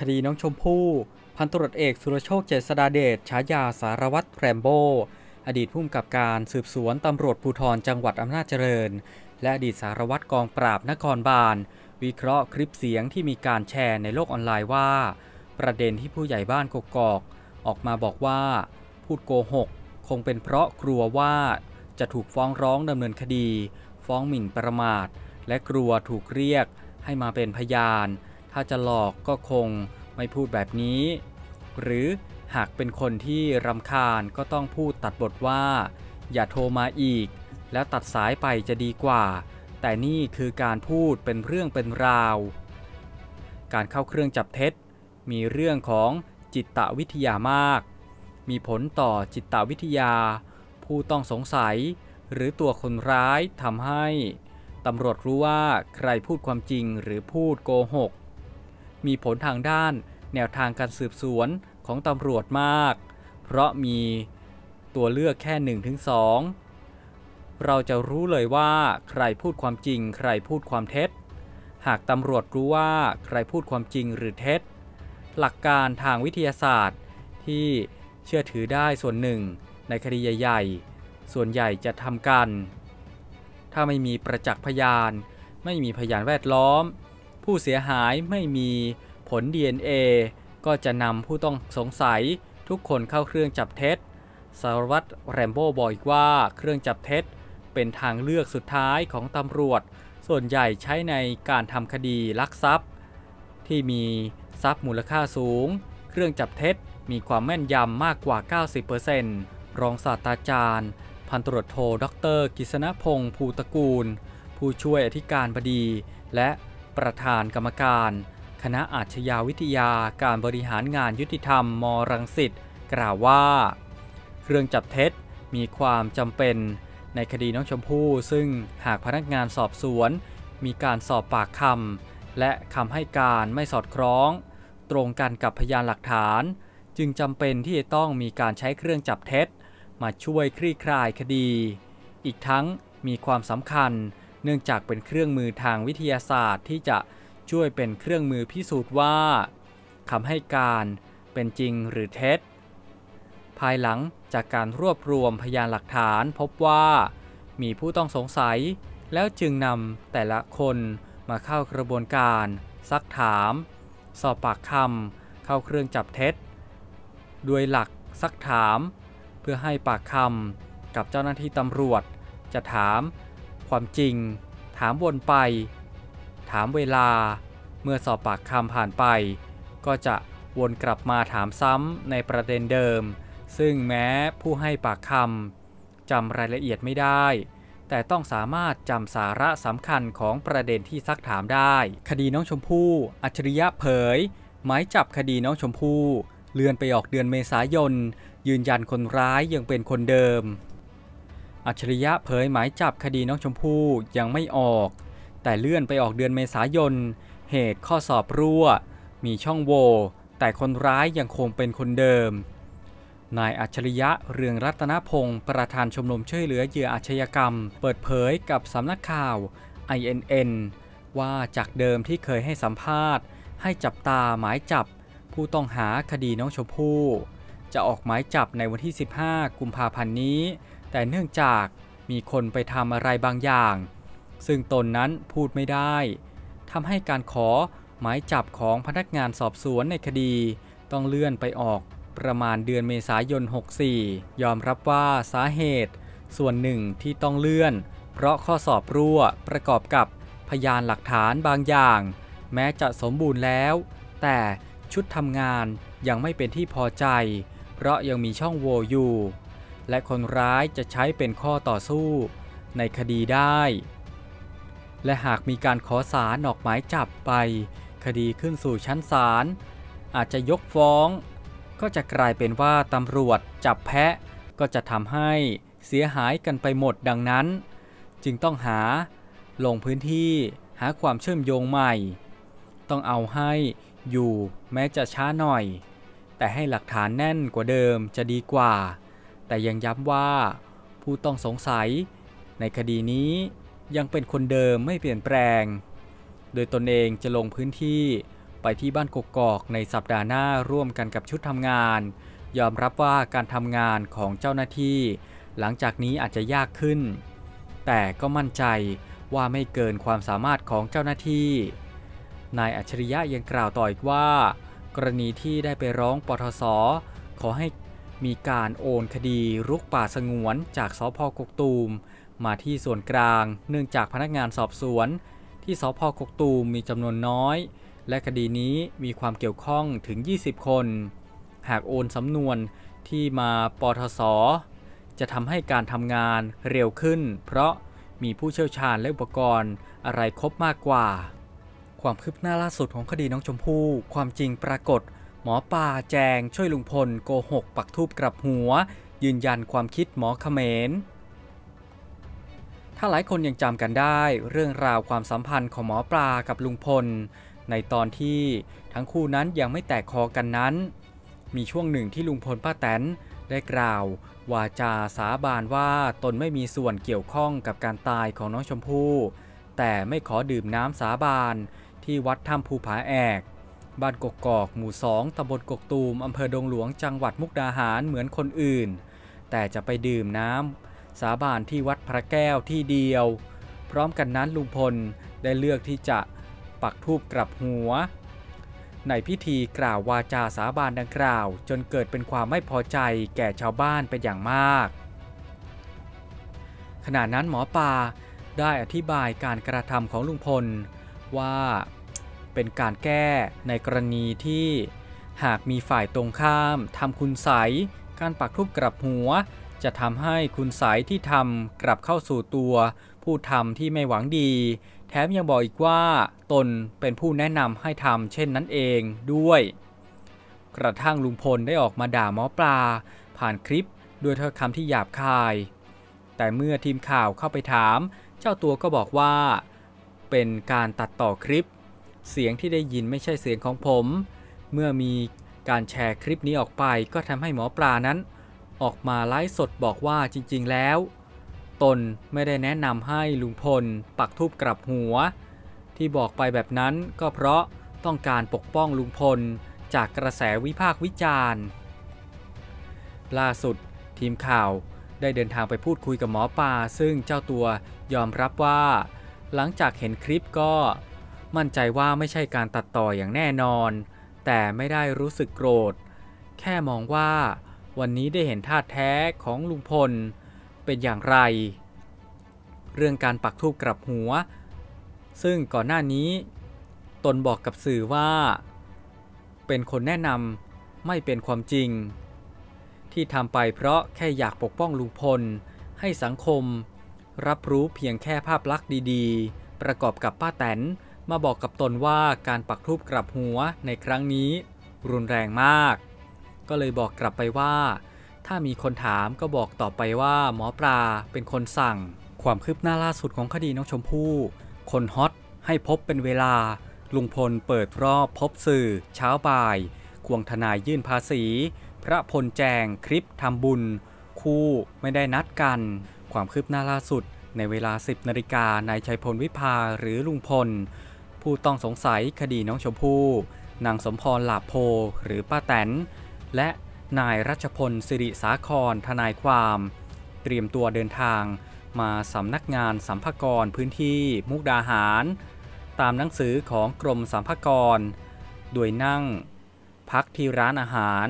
คดีน้องชมพู่ พันตรวจเอกสุรโชคเจษฎาเดชฉายาสารวัตรแรมโบ อดีตผู้กำกับการสืบสวนตำรวจภูธรจังหวัดอำนาจเจริญ และอดีตสารวัตรกองปราบนครบาล วิเคราะห์คลิปเสียงที่มีการแชร์ในโลกออนไลน์ว่า ประเด็นที่ผู้ใหญ่บ้านกกอกออกมาบอกว่า พูดโกหก คงเป็นเพราะกลัวว่าจะถูกฟ้องร้องดำเนินคดี ฟ้องหมิ่นประมาท และกลัวถูกเรียกให้มาเป็นพยาน ถ้าจะหลอกก็คงไม่พูดแบบนี้ หรือหากเป็นคนที่รำคาญก็ต้องพูดตัดบทว่า อย่าโทรมาอีก แล้วตัดสายไปจะดีกว่า แต่นี่คือการพูดเป็นเรื่องเป็นราว การเข้าเครื่องจับเท็จ มีเรื่องของจิตวิทยามาก มีผลต่อจิตวิทยา ผู้ต้องสงสัย หรือตัวคนร้ายทำให้ตำรวจรู้ว่าใครพูดความจริงหรือพูดโกหก มีผลทางด้าน แนวทางการสืบสวนของตำรวจมาก เพราะมีตัวเลือกแค่ 1-2 เราจะรู้เลยว่าใครพูดความจริง ใครพูดความเท็จ หากตำรวจรู้ว่าใครพูดความจริงหรือเท็จ หลักการทางวิทยาศาสตร์ที่เชื่อถือได้ส่วนหนึ่ง ในคดีใหญ่ๆ ส่วนใหญ่จะทำกัน ถ้าไม่มีประจักษ์พยาน ไม่มีพยานแวดล้อม ผู้เสียหายไม่มีผล DNA ก็จะนำผู้ต้องสงสัยทุกคนเข้าเครื่องจับเท็จสารวัตรแรมโบ้บอกอีกว่าเครื่องจับเท็จ เป็นทางเลือกสุดท้ายของตำรวจ ส่วนใหญ่ใช้ในการทำคดีลักทรัพย์ ที่มีทรัพย์มูลค่าสูง เครื่องจับเท็จมีความแม่นยำมากกว่า 90%รองศาสตราจารย์ พันตรวจโท ดร กิษณพงศ์ภูตระกูล ผู้ช่วยอธิการบดี และ ประธานกรรมการ คณะอาชญาวิทยาการบริหารงานยุติธรรมมรังสิตกล่าวว่า เครื่องจับเท็จมีความจำเป็นในคดีน้องชมพู่ซึ่งหากพนักงานสอบสวน มีการสอบปากคำและคำให้การไม่สอดคล้อง ตรงกันกับพยานหลักฐาน จึงจำเป็นที่จะต้องมีการใช้เครื่องจับเท็จ มาช่วยคลี่คลายคดี อีกทั้งมีความสำคัญ เนื่องจากเป็นเครื่องมือทางวิทยาศาสตร์ที่จะช่วยเป็นเครื่องมือพิสูจน์ว่าคำให้การเป็นจริงหรือเท็จ ภายหลังจากการรวบรวมพยานหลักฐานพบว่า มีผู้ต้องสงสัย แล้วจึงนำแต่ละคนมาเข้ากระบวนการ ซักถาม สอบปากคำเข้าเครื่องจับเท็จ ด้วยหลักซักถาม เพื่อให้ปากคำกับเจ้าหน้าที่ตำรวจ จะถาม ความจริง ถามวนไป ถามเวลา เมื่อสอบปากคำผ่านไป ก็จะวนกลับมาถามซ้ำในประเด็นเดิม ซึ่งแม้ผู้ให้ปากคำจำรายละเอียดไม่ได้ แต่ต้องสามารถจำสาระสำคัญของประเด็นที่ซักถามได้ คดีน้องชมพู่ อัจฉริยะเผย หมายจับคดีน้องชมพู่ เลื่อนไปออกเดือนเมษายน ยืนยันคนร้ายยังเป็นคนเดิม อัจฉริยะเผยหมายจับคดีน้องชมพู่ยังไม่ออก แต่เลื่อนไปออกเดือนเมษายน เหตุข้อสอบรั่ว มีช่องโหว่แต่คนร้ายยังคงเป็นคนเดิม นายอัจฉริยะเรืองรัตนพงศ์ประธานชมรมช่วยเหลือเหยื่ออาชญากรรม เปิดเผยกับสำนักข่าว INN ว่าจากเดิมที่เคยให้สัมภาษณ์ ให้จับตาหมายจับ ผู้ต้องหาคดีน้องชมพู่จะออกหมายจับในวันที่ 15 กุมภาพันธ์นี้ แต่เนื่องจากมีคนไปทำอะไรบางอย่าง ซึ่งตนนั้นพูดไม่ได้ทำให้การขอหมายจับของพนักงานสอบสวนในคดี ต้องเลื่อนไปออกประมาณเดือนเมษายน 64 ยอมรับว่าสาเหตุ ส่วนหนึ่งที่ต้องเลื่อน เพราะข้อสอบรั่วประกอบกับพยานหลักฐานบางอย่าง แม้จะสมบูรณ์แล้ว แต่ชุดทำงานยังไม่เป็นที่พอใจ เพราะยังมีช่องโหว่อยู่ และคนร้ายจะใช้เป็นข้อต่อสู้ในคดีได้ และหากมีการขอสารออกหมายจับไป คดีขึ้นสู่ชั้นศาลอาจจะยกฟ้อง ก็จะกลายเป็นว่าตำรวจจับแพะก็จะทำให้เสียหายกันไปหมดดังนั้น จึงต้องหาลงพื้นที่หาความเชื่อมโยงใหม่ ต้องเอาให้อยู่แม้จะช้าหน่อย แต่ให้หลักฐานแน่นกว่าเดิมจะดีกว่า แต่ยังย้ำว่าผู้ต้องสงสัยในคดีนี้ยังเป็นคนเดิมไม่เปลี่ยนแปลง โดยตนเองจะลงพื้นที่ไปที่บ้านกกอกในสัปดาห์หน้าร่วมกันกับชุดทำงาน ยอมรับว่าการทำงานของเจ้าหน้าที่ หลังจากนี้อาจจะยากขึ้น แต่ก็มั่นใจว่าไม่เกินความสามารถของเจ้าหน้าที่ นายอัจฉริยะยังกล่าวต่ออีกว่า กรณีที่ได้ไปร้องปทศขอให้ มีการโอนคดีรุกป่าสงวนจากสพกกตูม มาที่ส่วนกลาง เนื่องจากพนักงานสอบสวน ที่สพกกตูมมีจำนวนน้อย และคดีนี้มีความเกี่ยวข้องถึง 20 คน หากโอนสำนวนที่มาปทศจะทำให้การทำงานเร็วขึ้น เพราะมีผู้เชี่ยวชาญและอุปกรณ์อะไรครบมากกว่า ความคืบหน้าล่าสุดของคดีน้องชมพู่ความจริงปรากฏ หมอป่าแจงช่วยลุงพลโกหกปักทูบกลับหัว ยืนยันความคิดหมอเขมร ถ้าหลายคนยังจำกันได้เรื่องราวความสัมพันธ์ของหมอปลากับลุงพล ในตอนที่ทั้งคู่นั้นยังไม่แตกคอกันนั้น มีช่วงหนึ่งที่ลุงพลป้าแตนได้กล่าว วาจาสาบานว่าตนไม่มีส่วนเกี่ยวข้องกับการตายของน้องชมพู่แต่ไม่ขอดื่มน้ำสาบานที่วัดถ้ำภูผาแอก บ้านกกอกหมู่สองตำบลกกตูมอำเภอดงหลวงจังหวัดมุกดาหารเหมือนคนอื่น แต่จะไปดื่มน้ำสาบานที่วัดพระแก้วที่เดียว พร้อมกันนั้นลุงพลได้เลือกที่จะปักทูบกลับหัว ในพิธีกล่าววาจาสาบานดังกล่าว จนเกิดเป็นความไม่พอใจแก่ชาวบ้านเป็นอย่างมาก ขณะนั้นหมอปลาได้อธิบายการกระทำของลุงพลว่า เป็นการแก้ในกรณีที่ หากมีฝ่ายตรงข้ามทำคุณใสการปักทูบกลับหัว จะทำให้คุณใสที่ทำกลับเข้าสู่ตัว ผู้ทำที่ไม่หวังดี แถมยังบอกอีกว่าตนเป็นผู้แนะนำให้ทำเช่นนั้นเองด้วย กระทั่งลุงพลได้ออกมาด่าหมอปลา ผ่านคลิปด้วยถ้อยคำที่หยาบคาย แต่เมื่อทีมข่าวเข้าไปถาม เจ้าตัวก็บอกว่า เป็นการตัดต่อคลิป เสียงที่ได้ยินไม่ใช่เสียงของผม เมื่อมีการแชร์คลิปนี้ออกไปก็ทำให้หมอปลานั้น ออกมาไลฟ์สดบอกว่าจริง ๆ แล้ว ตนไม่ได้แนะนำให้ลุงพล ปักทูบกลับหัว ที่บอกไปแบบนั้นก็เพราะต้องการปกป้องลุงพลจากกระแสวิพากษ์วิจารณ์ ล่าสุด ทีมข่าวได้เดินทางไปพูดคุยกับหมอปลาซึ่งเจ้าตัวยอมรับว่า หลังจากเห็นคลิปก็ มั่นใจว่าไม่ใช่การตัดต่ออย่างแน่นอน แต่ไม่ได้รู้สึกโกรธ แค่มองว่าวันนี้ได้เห็นท่าแท้ของลุงพล เป็นอย่างไร เรื่องการปักทูบกลับหัว ซึ่งก่อนหน้านี้ ตนบอกกับสื่อว่า เป็นคนแนะนำไม่เป็นความจริง ที่ทำไปเพราะแค่อยากปกป้องลุงพล ให้สังคม รับรู้เพียงแค่ภาพลักษณ์ดี ๆ ประกอบกับป้าแตน มาบอกกับตนว่าการปักทูบกลับหัวในครั้งนี้ รุนแรงมาก ก็เลยบอกกลับไปว่า ถ้ามีคนถามก็บอกต่อไปว่าหมอปลาเป็นคนสั่ง ความคืบหน้าล่าสุดของคดีน้องชมพู่ คนฮอตให้พบเป็นเวลา ลุงพลเปิดรอบพบสื่อ เช้าบ่าย ควงทนายยื่นภาษี พระพลแจงคลิปทำบุญ คู่ไม่ได้นัดกัน ความคืบหน้าล่าสุดในเวลา 10นาฬิกานายชัยพลวิภาหรือลุงพล ผู้ต้องสงสัยคดีน้องชมพู่นางสมพรหลาโพหรือป้าแตน และนายรัชพลสิริสาครทนายความ เตรียมตัวเดินทางมาสำนักงานสัมภากรพื้นที่มุกดาหาร ตามหนังสือของกรมสัมภากร โดยนั่ง พักที่ร้านอาหาร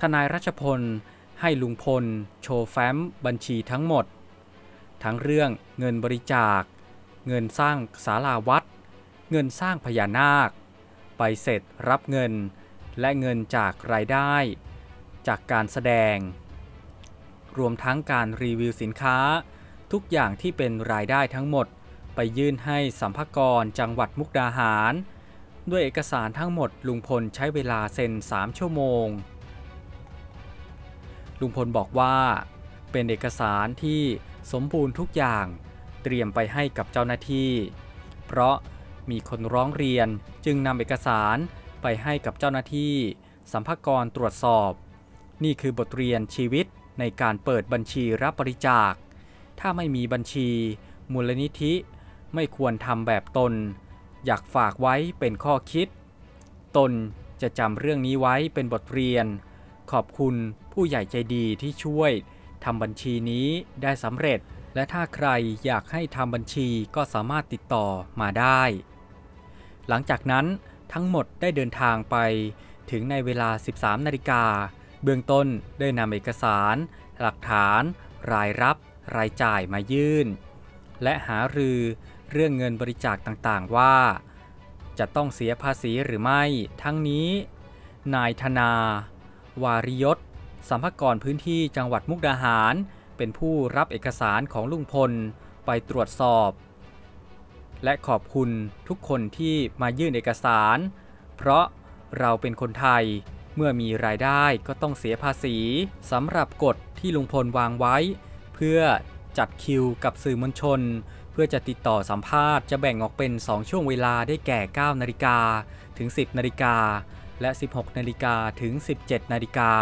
ทนายรัชพลให้ลุงพล โชว์แฟ้มบัญชีทั้งหมด ทั้งเรื่องเงินบริจาค เงินสร้างศาลาวัด เงินสร้างพญานาค ไปเสร็จรับเงิน และเงินจากรายได้ จากการแสดง รวมทั้งการรีวิวสินค้า ทุกอย่างที่เป็นรายได้ทั้งหมด ไปยื่นให้สัมภากรจังหวัดมุกดาหาร ด้วยเอกสารทั้งหมดลุงพลใช้เวลาเซ็น 3 ชั่วโมง ลุงพลบอกว่าเป็นเอกสารที่สมบูรณ์ทุกอย่าง เตรียมไปให้กับเจ้าหน้าที่ เพราะมีคนร้องเรียนจึงนำเอกสารไปให้กับเจ้าหน้าที่สัมภากรตรวจสอบ นี่คือบทเรียนชีวิตในการเปิดบัญชีรับบริจาค ถ้าไม่มีบัญชี มูลนิธิ ไม่ควรทำแบบตน อยากฝากไว้เป็นข้อคิด ตนจะจำเรื่องนี้ไว้เป็นบทเรียน ขอบคุณผู้ใหญ่ใจดีที่ช่วยทำบัญชีนี้ได้สำเร็จ และถ้าใครอยากให้ทำบัญชีก็สามารถติดต่อมาได้ หลังจากนั้นทั้งหมดได้เดินทางไปถึงในเวลา 13 นาฬิกา เบื้องต้นได้นำเอกสาร หลักฐาน รายรับ รายจ่ายมายื่น และหารือเรื่องเงินบริจาคต่างๆว่า จะต้องเสียภาษีหรือไม่ ทั้งนี้ นายธนา วาริยศสัมภากรพื้นที่จังหวัดมุกดาหาร เป็นผู้รับเอกสารของลุงพลไปตรวจสอบ และขอบคุณทุกคนที่มายื่นเอกสาร เพราะเราเป็นคนไทยเมื่อมีรายได้ก็ต้องเสียภาษีสำหรับกฎที่ลุงพลวางไว้ เพื่อจัดคิวกับสื่อมวลชน เพื่อจะติดต่อสัมภาษณ์จะแบ่งออกเป็น 2 ช่วงเวลาได้แก่ 9 นาฬิกาถึง 10 นาฬิกาและ 16 นาฬิกาถึง 17 นาฬิกา